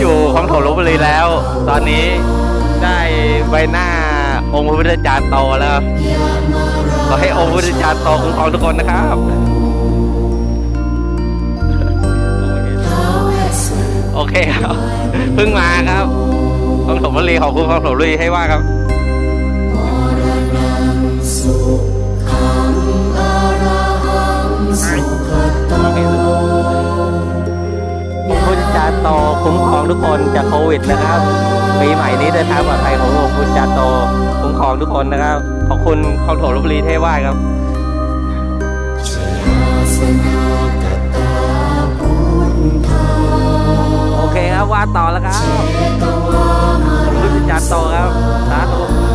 อยู่ของโถลบบุรีแล้ว ตอนนี้ได้ใบหน้าองค์พระพุทธจารย์โตแล้วขอให้องค์พระพุทธจารย์โตคุ้มครองทุกคนนะครับโอเคครับเพิ่งมาครับของถลบุรีขอบคุณของถลบุรีให้ว่าครับ โตคุ้มครองทุกคนจากโควิดนะครับปีใหม่นี้เดินทางปลอดภัยขององค์พุทธจาร์โตคุ้มครองทุกคนนะครับ ขอบคุณคลองโถลบุรีเทว่าครับโอเคครับว่าต่อแล้วครับค์พุทธจาร์โตครับสาธุ